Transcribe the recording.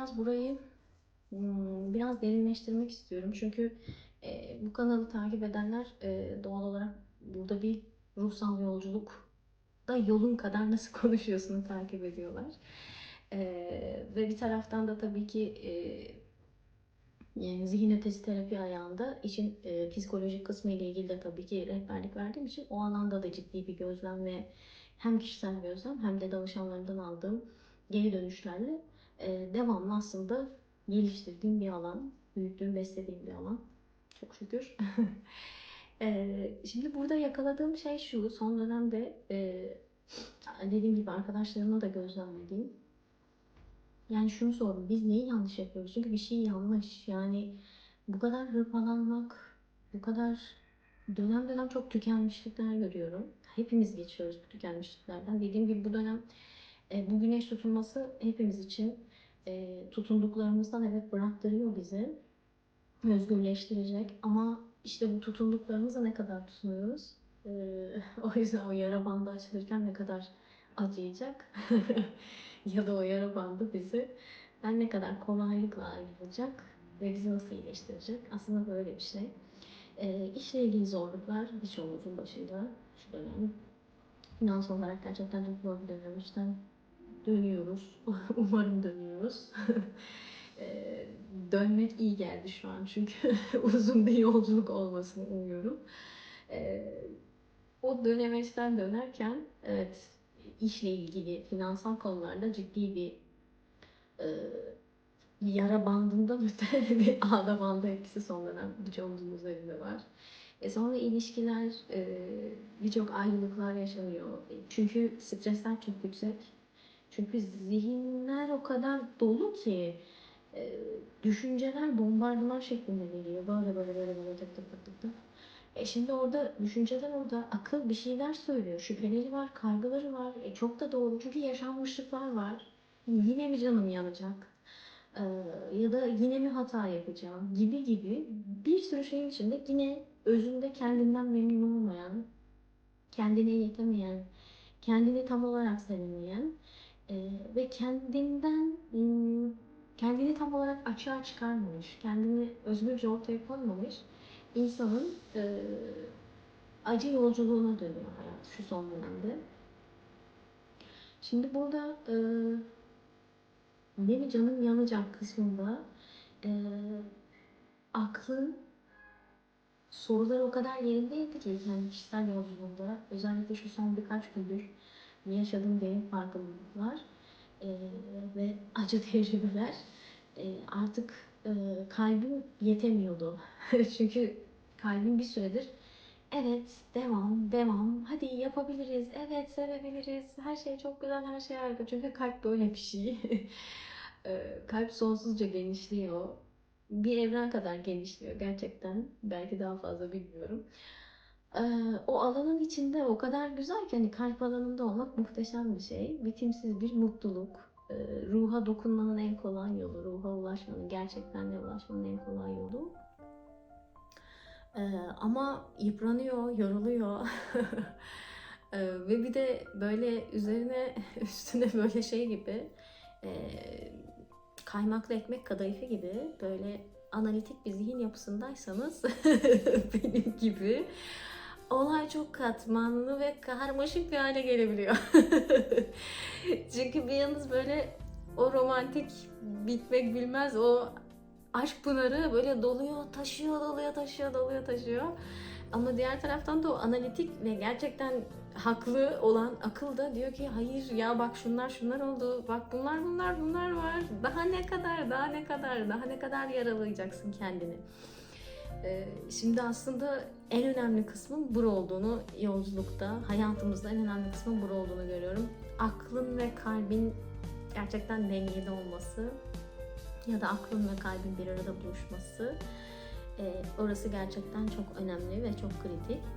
biraz burayı hmm, biraz derinleştirmek istiyorum. Çünkü e, bu kanalı takip edenler e, doğal olarak burada bir ruhsal yolculuk da yolun kadar nasıl konuşuyorsunuz takip ediyorlar. E, ve bir taraftan da tabii ki e, yani zihin ötesi terapi ayağında işin e, psikolojik kısmı ile ilgili de tabii ki rehberlik verdiğim için o alanda da ciddi bir gözlem ve hem kişisel gözlem hem de danışanlarımdan aldığım geri dönüşlerle devamlı aslında geliştirdiğim bir alan, büyüttüğüm, beslediğim bir alan. Çok şükür. E, şimdi burada yakaladığım şey şu, son dönemde e, dediğim gibi arkadaşlarımla da gözlemlediğim. Yani şunu sordum, biz neyi yanlış yapıyoruz? Çünkü bir şey yanlış. Yani bu kadar hırpalanmak, bu kadar dönem dönem çok tükenmişlikler görüyorum. Hepimiz geçiyoruz bu tükenmişliklerden. Dediğim gibi bu dönem e, bu güneş tutulması hepimiz için e, tutunduklarımızdan evet bıraktırıyor bizi. Özgürleştirecek ama işte bu tutunduklarımıza ne kadar tutunuyoruz? E, o yüzden o yara bandı açılırken ne kadar acıyacak ya da o yara bandı bizi ben ne kadar kolaylıkla ayrılacak ve bizi nasıl iyileştirecek? Aslında böyle bir şey. E, işle ilgili zorluklar birçoğumuzun başında şu dönem. Finansal olarak gerçekten çok zor bir dönem. İşte dönüyoruz. Umarım dönüyoruz. Ee, dönmek iyi geldi şu an çünkü uzun bir yolculuk olmasını umuyorum. O dönemeçten dönerken evet işle ilgili finansal konularda ciddi bir e, yara bandından öte bir ağda bandı etkisi son dönem birçoğumuzun üzerinde var. E sonra ilişkiler, e, birçok ayrılıklar yaşanıyor. Çünkü stresler çok yüksek. Çünkü zihinler o kadar dolu ki e, düşünceler bombardıman şeklinde geliyor. Böyle böyle böyle böyle tık tık tık tık. E şimdi orada düşünceler orada akıl bir şeyler söylüyor. Şüpheleri var, kaygıları var. E çok da doğru çünkü yaşanmışlıklar var. Yine mi canım yanacak? Ee, ya da yine mi hata yapacağım gibi gibi bir sürü şeyin içinde yine özünde kendinden memnun olmayan, kendine yetemeyen, kendini tam olarak sevemeyen e, ve kendinden hmm, kendini tam olarak açığa çıkarmamış, kendini özgürce ortaya koymamış insanın e, acı yolculuğuna dönüyor hayat şu son dönemde. Şimdi burada e, ne mi canım yanacak kısmında e, aklın sorular o kadar yerindeydi ki kendi kişisel yolculuğunda özellikle şu son birkaç gündür yaşadığım derin farkındalıklar e, ve acı tecrübeler e, artık e, kalbim yetemiyordu. Çünkü kalbim bir süredir evet devam devam hadi yapabiliriz evet sevebiliriz her şey çok güzel her şey harika çünkü kalp böyle bir şey. E, kalp sonsuzca genişliyor. Bir evren kadar genişliyor gerçekten. Belki daha fazla bilmiyorum. O alanın içinde o kadar güzel ki hani kalp alanında olmak muhteşem bir şey. Bitimsiz bir mutluluk. Ruha dokunmanın en kolay yolu, ruha ulaşmanın, gerçektenle ulaşmanın en kolay yolu. Ama yıpranıyor, yoruluyor. Ve bir de böyle üzerine, üstüne böyle şey gibi kaymaklı ekmek kadayıfı gibi böyle analitik bir zihin yapısındaysanız benim gibi olay çok katmanlı ve karmaşık bir hale gelebiliyor. Çünkü bir yanınız böyle o romantik bitmek bilmez o aşk pınarı böyle doluyor, taşıyor, doluyor, taşıyor, doluyor, taşıyor. Ama diğer taraftan da o analitik ve gerçekten haklı olan akıl da diyor ki hayır ya bak şunlar şunlar oldu. Bak bunlar bunlar bunlar var. Daha ne kadar, daha ne kadar, daha ne kadar yaralayacaksın kendini. Ee, şimdi aslında en önemli kısmın bur olduğunu yolculukta, hayatımızda en önemli kısmın bur olduğunu görüyorum. Aklın ve kalbin gerçekten dengede olması ya da aklın ve kalbin bir arada buluşması. Ee, orası gerçekten çok önemli ve çok kritik.